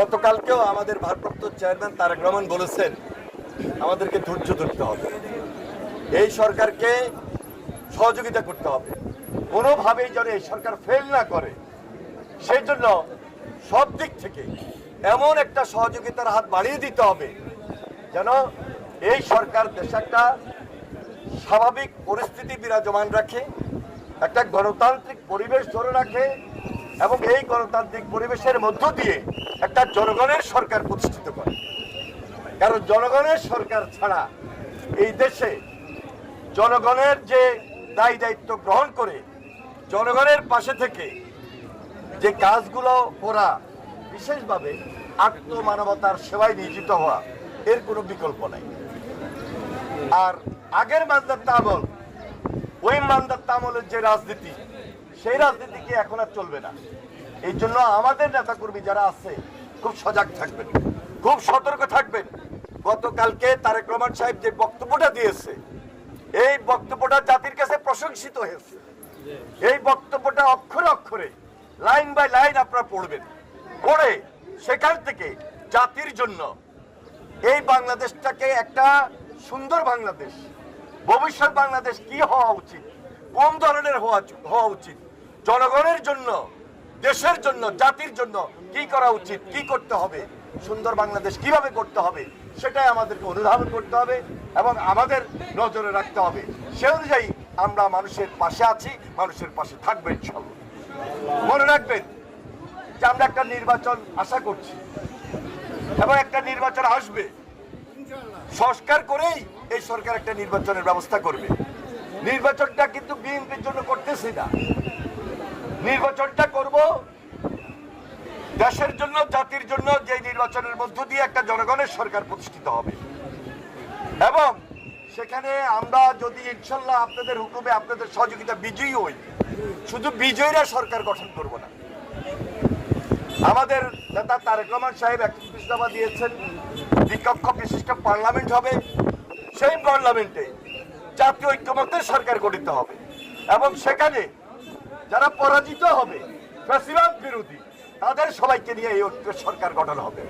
গতকালকেও আমাদের ভারপ্রাপ্ত চেয়ারম্যান তারেক রহমান বলেছেন, আমাদেরকে ধৈর্য ধরতে হবে। এই সরকারকে সহযোগিতা করতে হবে। কোনোভাবেই যেন এই সরকার ফেল না করে। সেই জন্য সব দিক থেকে এমন একটা সহযোগিতার হাত বাড়িয়ে দিতে হবে যেন এই সরকার দেশে একটা স্বাভাবিক পরিস্থিতি বিরাজমান রাখে, একটা গণতান্ত্রিক পরিবেশ ধরে রাখে এবং এই গণতান্ত্রিক পরিবেশের মধ্য দিয়ে একটা জনগণের সরকার প্রতিষ্ঠিত করে। কারণ জনগণের সরকার ছাড়া এই দেশে জনগণের যে দায় দায়িত্ব গ্রহণ করে, জনগণের পাশে থেকে যে কাজগুলো করা বিশেষভাবে আত্মমানবতার সেবায় নিয়োজিত হওয়া, এর কোনো বিকল্প নাই। আর আগের মানদার তামল ওই মানদার তামলের যে রাজনীতি, সেই রাজনীতি কি এখন আর চলবে না। এই জন্য আমাদের নেতাকর্মী যারা আছে, খুব সজাগ থাকবেন, খুব সতর্ক থাকবেন। গতকালকে তারেক রহমান সাহেব যে বক্তব্যটা দিয়েছে, এই বক্তব্যটা জাতির কাছে প্রশংসিত হয়েছে। এই বক্তব্যটা অক্ষরে অক্ষরে, লাইন বাই লাইন আপনারা পড়বেন। পড়ে সেখান থেকে জাতির জন্য এই বাংলাদেশটাকে একটা সুন্দর বাংলাদেশ ভবিষ্যৎ বাংলাদেশ কি হওয়া উচিত? কোন ধরনের হওয়া হওয়া উচিত? জনগণের জন্য, দেশের জন্য, জাতির জন্য কি করা উচিত? কি করতে হবে? সুন্দর বাংলাদেশ কীভাবে করতে হবে? সেটাই আমাদেরকে অনুধাবন করতে হবে এবং আমাদের নজরে রাখতে হবে। সে অনুযায়ী আমরা মানুষের পাশে আছি, মানুষের পাশে থাকবেন সব মনে রাখবেন যে আমরা একটা নির্বাচন আশা করছি এবং একটা নির্বাচন আসবে। সংস্কার করেই এই সরকার একটা নির্বাচনের ব্যবস্থা করবে। নির্বাচনটা কিন্তু বিএনপির জন্য করতেছি না। নির্বাচনটা করব দেশের জন্য, জাতির জন্য, যে নির্বাচনের মধ্য দিয়ে একটা জনগণের সরকার প্রতিষ্ঠিত হবে। এবং সেখানে আমরা যদি ইনশাল্লাহ আপনাদের হুকুমে আপনাদের সহযোগিতা বিজয়ী হই, শুধু বিজয়ীরা সরকার গঠন করব না। আমাদের নেতা তারেক রহমান সাহেব একত্রিশ দফা দিয়েছেন দ্বিকক্ষ বিশিষ্ট পার্লামেন্ট হবে, সেই পার্লামেন্টে জাতীয় ঐক্যমত্যের সরকার গঠিত হবে। এবং সেখানে যারা পরাজিত হবে বেশিরভাগ বিরোধী, তাদের সবাইকে নিয়ে এই ঐক্য সরকার গঠন হবে।